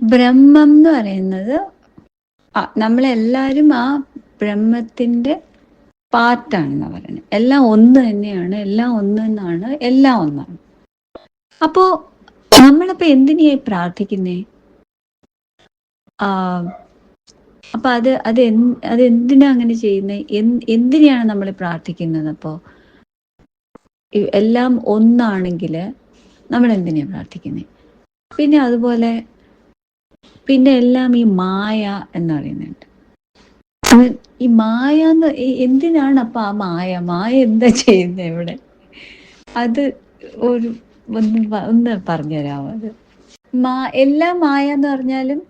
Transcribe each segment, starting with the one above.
ബ്രഹ്മം എന്ന് പറയുന്നത് ആ, നമ്മളെല്ലാവരും ആ ബ്രഹ്മത്തിന്റെ പാർട്ടാണെന്ന് പറയുന്നത്. എല്ലാം ഒന്ന് തന്നെയാണ് എല്ലാം ഒന്ന് എന്നാണ് എല്ലാം ഒന്നാണ്. അപ്പോ നമ്മളിപ്പോ എന്തിനായി പ്രാർത്ഥിക്കുന്നേ? ആ അപ്പൊ അത് അത് അത് എന്തിനാ അങ്ങനെ ചെയ്യുന്നത് എന്തിനാണ് നമ്മൾ പ്രാർത്ഥിക്കുന്നത് അപ്പോ? എല്ലാം ഒന്നാണെങ്കിൽ നമ്മൾ എന്തിനാ പ്രാർത്ഥിക്കുന്നത് പിന്നെ അതുപോലെ പിന്നെ എല്ലാം ഈ മായ എന്ന് പറയുന്നുണ്ട്. ഈ മായ എന്ന് എന്തിനാണ് അപ്പൊ ആ മായ? മായ എന്താ ചെയ്യുന്നത് ഇവിടെ? അത് ഒരു ഒന്ന് ഒന്ന് പറഞ്ഞുതരാമോ അത്? മാ എല്ലാം മായ എന്ന് പറഞ്ഞാലും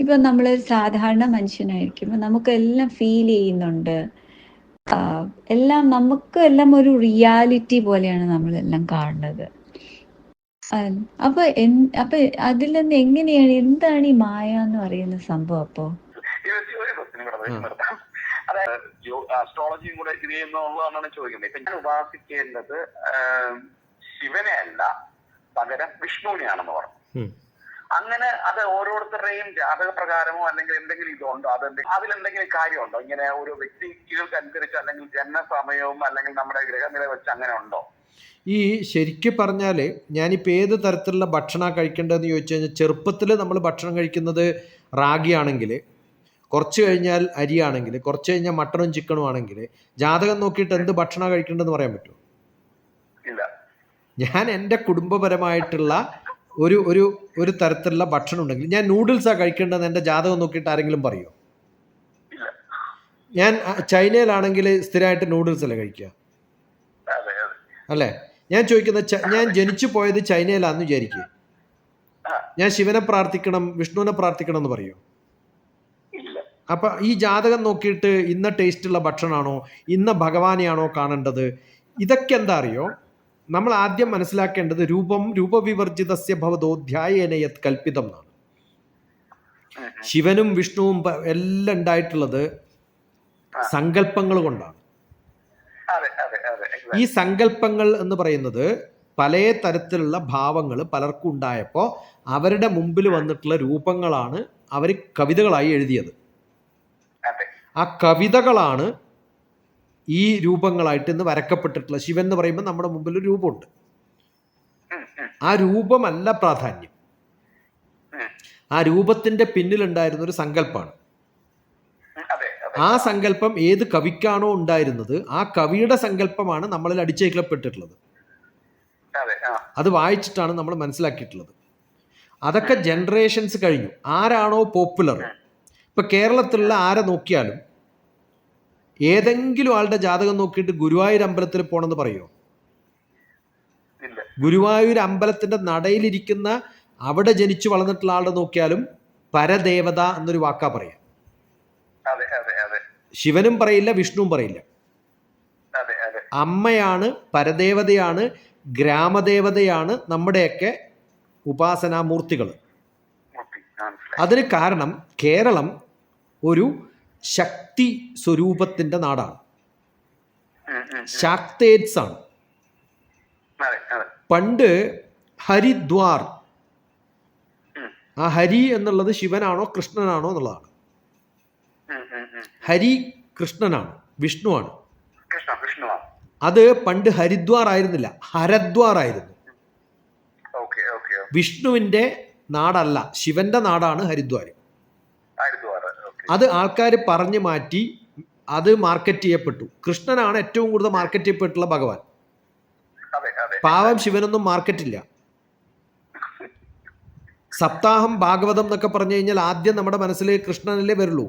ഇപ്പൊ നമ്മളൊരു സാധാരണ മനുഷ്യനായിരിക്കുമ്പോൾ നമുക്ക് എല്ലാം ഫീൽ ചെയ്യുന്നുണ്ട്. എല്ലാം നമുക്ക് എല്ലാം ഒരു റിയാലിറ്റി പോലെയാണ് നമ്മളെല്ലാം കാണുന്നത്. അപ്പൊ എൻ- അപ്പൊ അതിൽ നിന്ന് എങ്ങനെയാണ് എന്താണ് ഈ മായ എന്ന് പറയുന്ന സംഭവം അപ്പോ? അസ്ട്രോളജിയും കൂടെ ഇത് ചെയ്യുന്നുള്ളതാണ് ചോദിക്കുന്നത്. ഇപ്പൊ ഞാൻ ഉപാസിക്കേണ്ടത് ശിവനെ അല്ല പകരം വിഷ്ണുവിനെയാണെന്ന് പറഞ്ഞു. അങ്ങനെ അത് ഓരോരുത്തരുടെയും ജാതക പ്രകാരമോ അല്ലെങ്കിൽ എന്തെങ്കിലും ഇതുണ്ടോ? അത് അതിലെന്തെങ്കിലും കാര്യമുണ്ടോ? ഇങ്ങനെ ഓരോ വ്യക്തികൾക്ക് അനുസരിച്ച് അല്ലെങ്കിൽ ജനനസമയവും അല്ലെങ്കിൽ നമ്മുടെ ഗ്രഹനില വെച്ച് അങ്ങനെ ഉണ്ടോ? ഈ ശരിക്ക് പറഞ്ഞാൽ ഞാനിപ്പോൾ ഏത് തരത്തിലുള്ള ഭക്ഷണമാണ് കഴിക്കേണ്ടതെന്ന് ചോദിച്ചു കഴിഞ്ഞാൽ ചെറുപ്പത്തിൽ നമ്മൾ ഭക്ഷണം കഴിക്കുന്നത് റാഗിയാണെങ്കിൽ കുറച്ച് കഴിഞ്ഞാൽ അരിയാണെങ്കിൽ കുറച്ച് കഴിഞ്ഞാൽ മട്ടണും ചിക്കനും ആണെങ്കിൽ ജാതകം നോക്കിയിട്ട് എന്ത് ഭക്ഷണം കഴിക്കേണ്ടതെന്ന് പറയാൻ പറ്റുമോ ഞാൻ എന്റെ കുടുംബപരമായിട്ടുള്ള ഒരു ഒരു ഒരു തരത്തിലുള്ള ഭക്ഷണം ഉണ്ടെങ്കിൽ ഞാൻ നൂഡിൽസാണ് കഴിക്കേണ്ടതെന്ന് എന്റെ ജാതകം നോക്കിയിട്ട് ആരെങ്കിലും പറയുമോ ഞാൻ ചൈനയിലാണെങ്കിൽ സ്ഥിരമായിട്ട് നൂഡിൽസ് അല്ലേ കഴിക്കുക? അല്ലേ? ഞാൻ ചോദിക്കുന്ന ഞാൻ ജനിച്ചു പോയത് ചൈനയിലാന്ന് വിചാരിക്കുക. ഞാൻ ശിവനെ പ്രാർത്ഥിക്കണം വിഷ്ണുവിനെ പ്രാർത്ഥിക്കണം എന്ന് പറയൂ അപ്പൊ ഈ ജാതകം നോക്കിയിട്ട് ഇന്ന ടേസ്റ്റുള്ള ഭക്ഷണമാണോ ഇന്ന ഭഗവാനെയാണോ കാണേണ്ടത്? ഇതൊക്കെ എന്താ അറിയോ? നമ്മൾ ആദ്യം മനസ്സിലാക്കേണ്ടത് രൂപം രൂപവിവർജിതസ്യ ഭവതോ ധ്യായേന യത് കൽപ്പിതം എന്നാണ്. ശിവനും വിഷ്ണുവും എല്ലാം ഉണ്ടായിട്ടുള്ളത് സങ്കല്പങ്ങൾ കൊണ്ടാണ്. ഈ. സങ്കല്പങ്ങൾ എന്ന് പറയുന്നത് പല തരത്തിലുള്ള ഭാവങ്ങൾ പലർക്കും ഉണ്ടായപ്പോൾ അവരുടെ മുമ്പിൽ വന്നിട്ടുള്ള രൂപങ്ങളാണ് അവർ കവിതകളായി എഴുതിയത്. ആ കവിതകളാണ് ഈ രൂപങ്ങളായിട്ട് ഇന്ന് വരക്കപ്പെട്ടിട്ടുള്ള ശിവൻ എന്ന് പറയുമ്പോൾ നമ്മുടെ മുമ്പിൽ ഒരു രൂപമുണ്ട്. ആ രൂപമല്ല പ്രാധാന്യം. ആ രൂപത്തിന്റെ പിന്നിലുണ്ടായിരുന്ന ഒരു സങ്കല്പമാണ് ആ സങ്കല്പം ഏത് കവിക്കാണോ ഉണ്ടായിരുന്നത് ആ കവിയുടെ സങ്കല്പമാണ് നമ്മളിൽ അടിച്ചേക്കപ്പെട്ടിട്ടുള്ളത് അതെ വായിച്ചിട്ടാണ് നമ്മൾ മനസ്സിലാക്കിയിട്ടുള്ളത്. അതൊക്കെ ജനറേഷൻസ് കഴിഞ്ഞു. ആരാണോ പോപ്പുലർ? ഇപ്പൊ കേരളത്തിലുള്ള ആരെ നോക്കിയാലും ഏതെങ്കിലും ആളുടെ ജാതകം നോക്കിയിട്ട് ഗുരുവായൂർ അമ്പലത്തിൽ പോണെന്ന് പറയോ? ഇല്ല. ഗുരുവായൂർ അമ്പലത്തിന്റെ നടയിലിരിക്കുന്ന അവിടെ ജനിച്ചു വളർന്നിട്ടുള്ള ആളുടെ നോക്കിയാലും പരദേവത എന്നൊരു വാക്കാ പറയാം. ശിവനും പറയില്ല വിഷ്ണുവും പറയില്ല. അമ്മയാണ് പരദേവതയാണ് ഗ്രാമദേവതയാണ് നമ്മുടെയൊക്കെ ഉപാസനാമൂർത്തികൾ. അതിന് കാരണം കേരളം ഒരു ശക്തി സ്വരൂപത്തിന്റെ നാടാണ്. ശാക്തേറ്റ്സ് ആണ്. പണ്ട് ഹരിദ്വാർ ആ ഹരി എന്നുള്ളത് ശിവനാണോ കൃഷ്ണനാണോ എന്നുള്ളതാണ്. ഹരി കൃഷ്ണനാണ് വിഷ്ണുവാണ്. അത് പണ്ട് ഹരിദ്വാർ ആയിരുന്നില്ല ഹരദ്വാർ ആയിരുന്നു. വിഷ്ണുവിന്റെ നാടല്ല ശിവന്റെ നാടാണ് ഹരിദ്വാർ. അത് ആൾക്കാർ പറഞ്ഞു മാറ്റി അത് മാർക്കറ്റ് ചെയ്യപ്പെട്ടു. കൃഷ്ണനാണ് ഏറ്റവും കൂടുതൽ മാർക്കറ്റ് ചെയ്യപ്പെട്ടുള്ള ഭഗവാൻ. പാവം ശിവനൊന്നും മാർക്കറ്റില്ല സപ്താഹം ഭാഗവതം എന്നൊക്കെ പറഞ്ഞു കഴിഞ്ഞാൽ ആദ്യം നമ്മുടെ മനസ്സിൽ കൃഷ്ണനല്ലേ വരുള്ളൂ.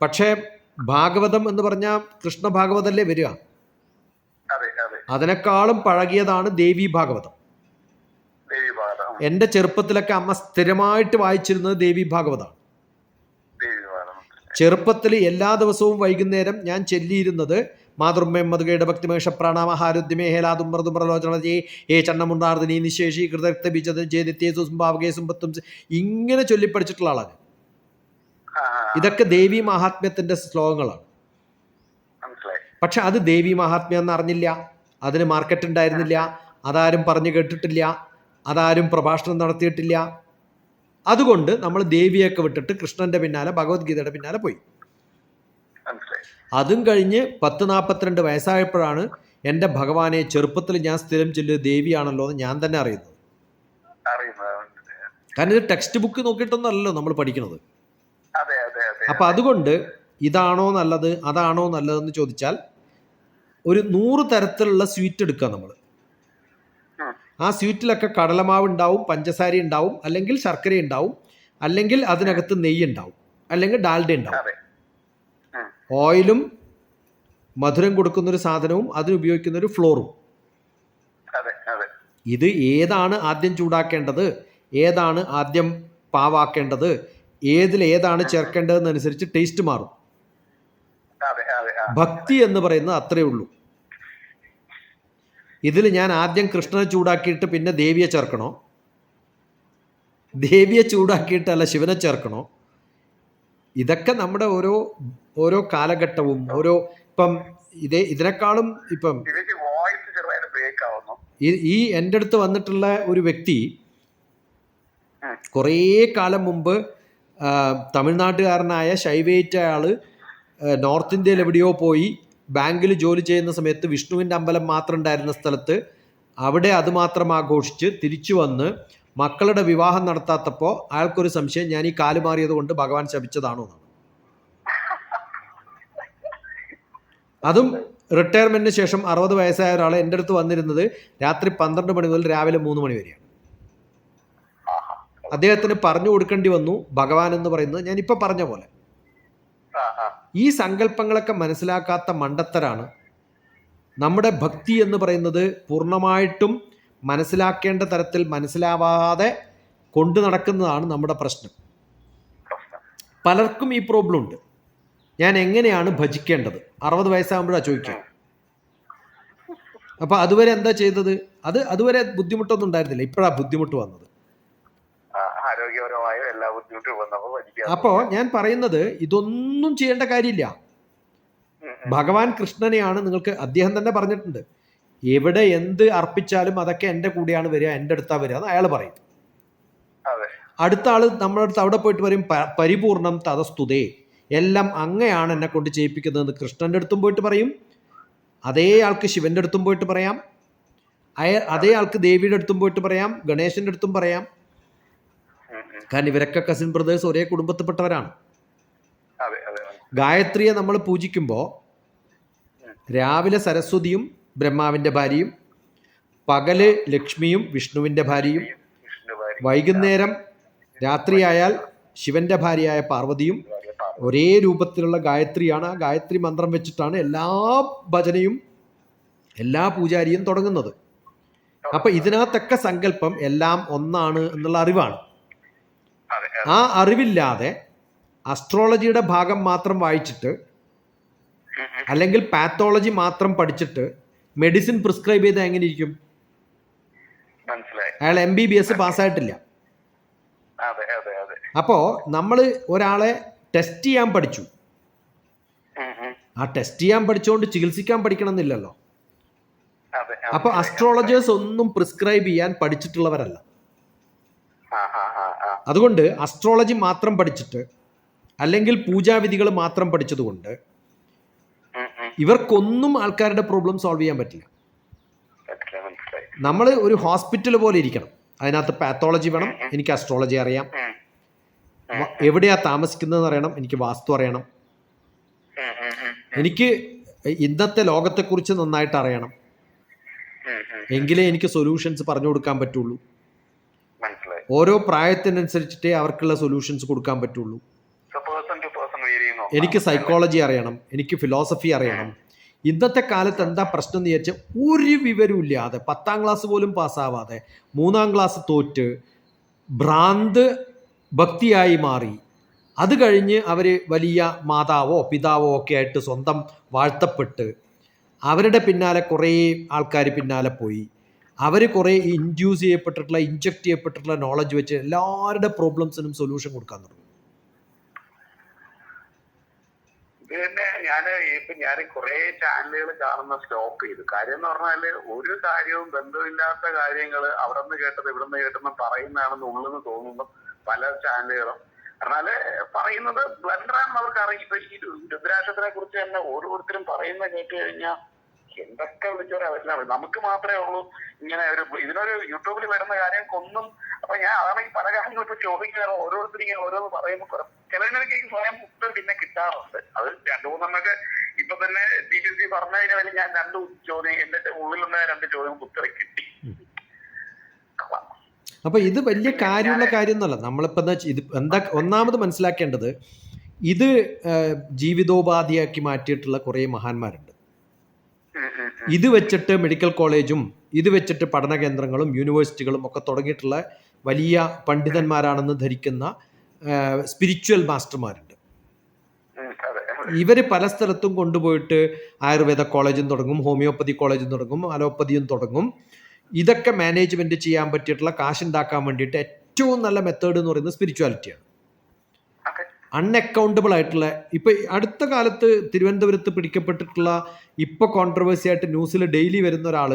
പക്ഷേ ഭാഗവതം എന്ന് പറഞ്ഞാൽ കൃഷ്ണ ഭാഗവതല്ലേ വരിക? അതെ അതെ. അതിനേക്കാളും പഴകിയതാണ് ദേവി ഭാഗവതം. എന്റെ എന്റെ ചെറുപ്പത്തിലൊക്കെ അമ്മ സ്ഥിരമായിട്ട് വായിച്ചിരുന്നത് ദേവി ഭാഗവതമാണ് ദേവിപാത ചെറുപ്പത്തിൽ എല്ലാ ദിവസവും വൈകുന്നേരം ഞാൻ ചെല്ലിയിരുന്നത് മാതൃമ്മയും മധുകയുടെ ഭക്തിമേഷ പ്രാണാമഹാരുദ്യമേ ഹേലാതുമ്രതുമ്രലോചന ജേ ഏ ചണ്ണമുണ്ടാർദിനി നിശേഷി കൃതക്ത ബീജത് ജേദിത്യേ സുസ്ഭാവകേ സുമ്പത്തും ഇങ്ങനെ ചൊല്ലിപ്പടിച്ചിട്ടുള്ള ആളാണ് ഇതൊക്കെ ദേവി മഹാത്മ്യത്തിന്റെ ശ്ലോകങ്ങളാണ്. പക്ഷെ അത് ദേവി മഹാത്മ്യം എന്ന് അറിഞ്ഞില്ല അതിന് മാർക്കറ്റ് ഉണ്ടായിരുന്നില്ല. അതാരും പറഞ്ഞു കേട്ടിട്ടില്ല. അതാരും പ്രഭാഷണം നടത്തിയിട്ടില്ല. അതുകൊണ്ട് നമ്മൾ ദേവിയൊക്കെ വിട്ടിട്ട് കൃഷ്ണന്റെ പിന്നാലെ ഭഗവത്ഗീതയുടെ പിന്നാലെ പോയി. അതും കഴിഞ്ഞ് പത്ത് നാൽപ്പത്തിരണ്ട് വയസ്സായപ്പോഴാണ് എന്റെ ഭഗവാനെ ചെറുപ്പത്തിൽ ഞാൻ സ്ഥിരം ചെല്ലുക ദേവിയാണല്ലോ എന്ന് ഞാൻ തന്നെ അറിയുന്നത്. കാരണം ഇത് ടെക്സ്റ്റ് ബുക്ക് നോക്കിയിട്ടൊന്നും അല്ലല്ലോ നമ്മൾ പഠിക്കുന്നത്. അതെ അതെ അതെ അപ്പൊ അതുകൊണ്ട് ഇതാണോ നല്ലത് അതാണോ നല്ലതെന്ന് ചോദിച്ചാൽ ഒരു നൂറ് തരത്തിലുള്ള സ്വീറ്റ് എടുക്കുക നമ്മൾ ആ. സ്വീറ്റിലൊക്കെ കടലമാവ് ഉണ്ടാവും പഞ്ചസാര ഉണ്ടാവും അല്ലെങ്കിൽ ശർക്കര ഉണ്ടാവും അല്ലെങ്കിൽ അതിനകത്ത് നെയ്യ് ഉണ്ടാവും അല്ലെങ്കിൽ ഡാൽഡ ഉണ്ടാവും. ഓയിലും മധുരം കൊടുക്കുന്ന ഒരു സാധനവും അതിനുപയോഗിക്കുന്ന ഒരു ഫ്ലോറും. ഇത് ഏതാണ് ആദ്യം ചൂടാക്കേണ്ടത്? ഏതാണ് ആദ്യം പാവാക്കേണ്ടത്? ഏതിൽ ഏതാണ് ചേർക്കേണ്ടതെന്നനുസരിച്ച് ടേസ്റ്റ് മാറും. ഭക്തി എന്ന് പറയുന്നത് അത്രേ ഉള്ളൂ. ഇതിൽ ഞാൻ ആദ്യം കൃഷ്ണനെ ചൂടാക്കിയിട്ട് പിന്നെ ദേവിയെ ചേർക്കണോ? ദേവിയെ ചൂടാക്കിയിട്ടല്ല അല്ല ശിവനെ ചേർക്കണോ? ഇതൊക്കെ നമ്മുടെ ഓരോ ഓരോ കാലഘട്ടവും ഓരോ ഇപ്പം ഇതേ ഇതിനേക്കാളും ഇപ്പം ഈ- എന്റെ അടുത്ത് വന്നിട്ടുള്ള ഒരു വ്യക്തി കുറേ കാലം മുമ്പ് തമിഴ്നാട്ടുകാരനായ ശൈവേറ്റ ആൾ നോർത്ത് ഇന്ത്യയിൽ എവിടെയോ പോയി ബാങ്കിൽ ജോലി ചെയ്യുന്ന സമയത്ത് വിഷ്ണുവിന്റെ അമ്പലം മാത്രം ഉണ്ടായിരുന്ന സ്ഥലത്ത് അവിടെ അതുമാത്രം ആഘോഷിച്ച് തിരിച്ചു വന്ന് മക്കളുടെ വിവാഹം നടത്താത്തപ്പോൾ അയാൾക്കൊരു സംശയം ഞാൻ ഈ കാൽ മാറിയത് കൊണ്ട് ഭഗവാൻ ശപിച്ചതാണോ എന്നാണ് അതും റിട്ടയർമെന്റിന് ശേഷം അറുപത് വയസ്സായ ഒരാൾ എന്റെ അടുത്ത് വന്നിരുന്നത് രാത്രി പന്ത്രണ്ട് മണി മുതൽ രാവിലെ മൂന്ന് മണി വരെയാണ്. അദ്ദേഹത്തിന് പറഞ്ഞു കൊടുക്കേണ്ടി വന്നു ഭഗവാൻ എന്ന് പറയുന്നത് ഞാൻ ഇപ്പൊ പറഞ്ഞ പോലെ. ഈ സങ്കല്പങ്ങളൊക്കെ മനസ്സിലാക്കാത്ത മണ്ടത്തരാണ് നമ്മുടെ ഭക്തി എന്ന് പറയുന്നത് പൂർണമായിട്ടും മനസ്സിലാക്കേണ്ട തരത്തിൽ മനസ്സിലാവാതെ കൊണ്ടു നടക്കുന്നതാണ് നമ്മുടെ പ്രശ്നം. പലർക്കും ഈ പ്രോബ്ലം ഉണ്ട്. ഞാൻ എങ്ങനെയാണ് ഭജിക്കേണ്ടത്? അറുപത് വയസ്സാകുമ്പോഴാണ് ചോദിക്കുക. അപ്പോൾ അതുവരെ എന്താ ചെയ്തത്? അത് അതുവരെ ബുദ്ധിമുട്ടൊന്നും ഉണ്ടായിരുന്നില്ല. ഇപ്പോഴാ ബുദ്ധിമുട്ട് വന്നത്. ആരോഗ്യപരമായ എല്ലാ ബുദ്ധിമുട്ടും വന്നപ്പോ വലിയ അപ്പോൾ ഞാൻ പറയുന്നത് ഇതൊന്നും ചെയ്യേണ്ട കാര്യമില്ല. ഭഗവാൻ കൃഷ്ണനെയാണ് നിങ്ങൾക്ക് അദ്ദേഹം തന്നെ പറഞ്ഞിട്ടുണ്ട്. എവിടെ എന്ത് അർപ്പിച്ചാലും അതൊക്കെ എന്റെ കൂടെയാണ് വരിക എന്റെ അടുത്താ വരിക എന്ന് അയാൾ പറയും. അടുത്ത ആൾ നമ്മുടെ അടുത്ത് അവിടെ പോയിട്ട് പറയും "പ- പരിപൂർണം തതസ്തുതേ. എല്ലാം അങ്ങയാണ് എന്നെ കൊണ്ട് ചെയ്യിപ്പിക്കുന്നതെന്ന് കൃഷ്ണന്റെ അടുത്തും പോയിട്ട് പറയും. അതേ ആൾക്ക് ശിവന്റെ അടുത്തും പോയിട്ട് പറയാം. അയ അതേ ആൾക്ക് ദേവിയുടെ അടുത്തും പോയിട്ട് പറയാം. ഗണേശന്റെ അടുത്തും പറയാം. കാരണം ഇവരൊക്കെ കസിൻ ബ്രദേഴ്സ് ഒരേ കുടുംബത്തിൽപ്പെട്ടവരാണ്. ഗായത്രിയെ നമ്മൾ പൂജിക്കുമ്പോൾ രാവിലെ സരസ്വതിയും ബ്രഹ്മാവിന്റെ ഭാര്യയും പകൽ ലക്ഷ്മിയും വിഷ്ണുവിന്റെ ഭാര്യയും വൈകുന്നേരം രാത്രിയായാൽ ശിവന്റെ ഭാര്യയായ പാർവതിയും ഒരേ രൂപത്തിലുള്ള ഗായത്രിയാണ്. ആ ഗായത്രി മന്ത്രം വെച്ചിട്ടാണ് എല്ലാ ഭജനയും എല്ലാ പൂജാരിയും തുടങ്ങുന്നത്. അപ്പൊ ഇതിനകത്തൊക്കെ സങ്കല്പം എല്ലാം ഒന്നാണ് എന്നുള്ള അറിവാണ്. ആ അറിവില്ലാതെ അസ്ട്രോളജിയുടെ ഭാഗം മാത്രം വായിച്ചിട്ട്. അല്ലെങ്കിൽ പാത്തോളജി മാത്രം പഠിച്ചിട്ട് മെഡിസിൻ പ്രിസ്ക്രൈബ് ചെയ്താൽ എങ്ങനെ ഇരിക്കും അയാൾ എം ബി ബി എസ് പാസ്സായിട്ടില്ല. അപ്പോൾ നമ്മൾ ഒരാളെ ടെസ്റ്റ് ചെയ്യാൻ പഠിച്ചു. ആ ടെസ്റ്റ് ചെയ്യാൻ പഠിച്ചുകൊണ്ട് ചികിത്സിക്കാൻ പഠിക്കണം എന്നില്ലല്ലോ അതെ അപ്പോൾ അസ്ട്രോളജേഴ്സ് ഒന്നും പ്രിസ്ക്രൈബ് ചെയ്യാൻ പഠിച്ചിട്ടുള്ളവരല്ല. അതുകൊണ്ട് അസ്ട്രോളജി മാത്രം പഠിച്ചിട്ട് അല്ലെങ്കിൽ പൂജാവിധികൾ മാത്രം പഠിച്ചതുകൊണ്ട്. ഇവർക്കൊന്നും ആൾക്കാരുടെ പ്രോബ്ലം സോൾവ് ചെയ്യാൻ പറ്റില്ല. നമ്മൾ ഒരു ഹോസ്പിറ്റൽ പോലെ ഇരിക്കണം. അതിനകത്ത് പാത്തോളജി വേണം എനിക്ക് അസ്ട്രോളജി അറിയാം. എവിടെയാ താമസിക്കുന്നതെന്ന് അറിയണം എനിക്ക് വാസ്തു അറിയണം. എനിക്ക് ഇന്നത്തെ ലോകത്തെക്കുറിച്ച് നന്നായിട്ട് അറിയണം. എങ്കിലേ എനിക്ക് സൊല്യൂഷൻസ് പറഞ്ഞു കൊടുക്കാൻ പറ്റുള്ളൂ. ഓരോ പ്രായത്തിനനുസരിച്ചിട്ടേ അവർക്കുള്ള സൊല്യൂഷൻസ് കൊടുക്കാൻ പറ്റുള്ളൂ. എനിക്ക് സൈക്കോളജി അറിയണം എനിക്ക് ഫിലോസഫി അറിയണം. ഇന്നത്തെ കാലത്ത് എന്താ പ്രശ്നം എന്ന് വിചാരിച്ചാൽ ഒരു വിവരവും ഇല്ലാതെ പത്താം ക്ലാസ് പോലും പാസ്സാവാതെ മൂന്നാം ക്ലാസ് തോറ്റ് ഭ്രാന്ത് ഭക്തിയായി മാറി. അത് കഴിഞ്ഞ് അവർ വലിയ മാതാവോ പിതാവോ ഒക്കെ ആയിട്ട് സ്വന്തം വാഴ്ത്തപ്പെട്ട് അവരുടെ പിന്നാലെ കുറേ ആൾക്കാർ പിന്നാലെ പോയി. അവർ കുറേ ഇൻഡ്യൂസ് ചെയ്യപ്പെട്ടിട്ടുള്ള ഇഞ്ചക്ട് ചെയ്യപ്പെട്ടിട്ടുള്ള നോളജ് വെച്ച് എല്ലാവരുടെ പ്രോബ്ലംസിനും സൊല്യൂഷൻ കൊടുക്കാൻ തുടങ്ങും. പിന്നെ ഞാൻ ഇപ്പൊ ഞാൻ കുറെ ചാനലുകൾ കാണുന്ന സ്റ്റോപ്പ് ചെയ്തു. കാര്യം എന്ന് പറഞ്ഞാൽ ഒരു കാര്യവും ബന്ധമില്ലാത്ത കാര്യങ്ങൾ അവിടെ നിന്ന് കേട്ടത് ഇവിടെ നിന്ന് കേട്ടെന്ന് പറയുന്നതാണെന്ന് ഉള്ളെന്ന് തോന്നുന്നു പല ചാനലുകളും എന്നാൽ പറയുന്നത് ബ്ലണ്ടറാണെന്ന് അവർക്ക് അറിയാം. ഇപ്പൊ ഈ രുദ്രാക്ഷത്തിനെ കുറിച്ച് തന്നെ ഓരോരുത്തരും പറയുന്ന കേട്ട് കഴിഞ്ഞാൽ എന്തൊക്കെ വിളിച്ചോരാ പറ്റില്ല നമുക്ക് മാത്രമേ ഉള്ളൂ. ഇങ്ങനെ ഒരു ഇതിനൊരു യൂട്യൂബിൽ വരുന്ന കാര്യങ്ങൾക്കൊന്നും അപ്പൊ ഞാൻ അതാണ് ഈ പല കാര്യങ്ങളും ഇപ്പൊ ചോദിക്കുന്നത് ഓരോരുത്തരും ഇങ്ങനെ ഓരോന്ന് പറയുമ്പോൾ ചിലതിനൊക്കെ ഈ സ്വയം ഉത്തരം പിന്നെ കിട്ടാറുണ്ട്. അത് രണ്ടു മൂന്നെണ്ണൊക്കെ ഇപ്പൊ തന്നെ ടി ടി സി പറഞ്ഞതിന് വേണ്ടി ഞാൻ രണ്ട് ചോദ്യം എന്റെ ഉള്ളിൽ നിന്ന് രണ്ട് ചോദ്യം ഉത്തരം കിട്ടി. അപ്പൊ ഇത് വലിയ കാര്യമുള്ള കാര്യം എന്നല്ല നമ്മളിപ്പോ എന്താ ഇത് എന്താ ഒന്നാമത് മനസ്സിലാക്കേണ്ടത് ഇത് ജീവിതോപാധിയാക്കി മാറ്റിയിട്ടുള്ള കുറേ മഹാന്മാരുണ്ട്. ഇത് വെച്ചിട്ട് മെഡിക്കൽ കോളേജും ഇത് വെച്ചിട്ട് പഠന കേന്ദ്രങ്ങളും യൂണിവേഴ്സിറ്റികളും ഒക്കെ തുടങ്ങിയിട്ടുള്ള വലിയ പണ്ഡിതന്മാരാണെന്ന് ധരിക്കുന്ന സ്പിരിച്വൽ മാസ്റ്റർമാരുണ്ട് ഇവർ പല സ്ഥലത്തും കൊണ്ടുപോയിട്ട് ആയുർവേദ കോളേജും തുടങ്ങും ഹോമിയോപ്പതി കോളേജും തുടങ്ങും അലോപ്പതിയും തുടങ്ങും. ഇതൊക്കെ മാനേജ്മെന്റ് ചെയ്യാൻ പറ്റിയിട്ടുള്ള കാശുണ്ടാക്കാൻ വേണ്ടിയിട്ട് ഏറ്റവും നല്ല മെത്തേഡ് എന്ന് പറയുന്നത് സ്പിരിച്വാലിറ്റിയാണ് അൺഅക്കൗണ്ടബിൾ ആയിട്ടുള്ള ഇപ്പൊ അടുത്ത കാലത്ത് തിരുവനന്തപുരത്ത് പിടിക്കപ്പെട്ടിട്ടുള്ള ഇപ്പൊ കോൺട്രവേഴ്സി ആയിട്ട് ന്യൂസിൽ ഡെയിലി വരുന്ന ഒരാൾ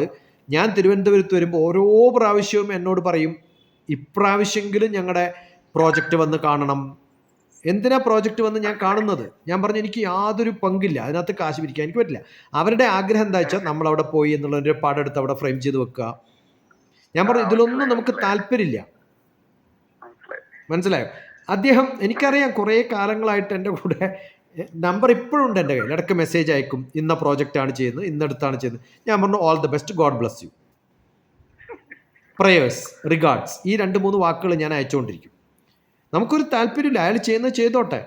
ഞാൻ തിരുവനന്തപുരത്ത് വരുമ്പോൾ ഓരോ പ്രാവശ്യവും എന്നോട് പറയും ഇപ്രാവശ്യമെങ്കിലും ഞങ്ങളുടെ പ്രോജക്റ്റ് വന്ന് കാണണം. എന്തിനാ പ്രോജക്റ്റ് വന്ന് ഞാൻ കാണുന്നത്? ഞാൻ പറഞ്ഞു എനിക്ക് യാതൊരു പങ്കില്ല അതിനകത്ത് കാശ് പിരിക്കാൻ എനിക്ക് പറ്റില്ല. അവരുടെ ആഗ്രഹം എന്താ വെച്ചാൽ നമ്മൾ അവിടെ പോയി എന്നുള്ളൊരു ഒരു എടുത്ത് അവിടെ ഫ്രെയിം ചെയ്ത് വെക്കുക. ഞാൻ പറഞ്ഞു ഇതിലൊന്നും നമുക്ക് താല്പര്യമില്ല. മനസ്സിലായോ? അദ്ദേഹം എനിക്കറിയാം കുറേ കാലങ്ങളായിട്ട് എന്റെ കൂടെ നമ്പർ ഇപ്പോഴും ഉണ്ട് എന്റെ കയ്യിൽ. ഇടയ്ക്ക് മെസ്സേജ് അയക്കും. ഇന്ന പ്രോജക്റ്റ് ആണ് ചെയ്യുന്നത് ഇന്നടുത്താണ് ചെയ്യുന്നത്. ഞാൻ പറഞ്ഞു all the best God bless you prayers regards ഈ രണ്ട് മൂന്ന് വാക്കുകൾ ഞാൻ അയച്ചുകൊണ്ടിരിക്കും. നമുക്കൊരു താല്പര്യമില്ല. അയാൾ ചെയ്യുന്നത് ചെയ്തോട്ടെ.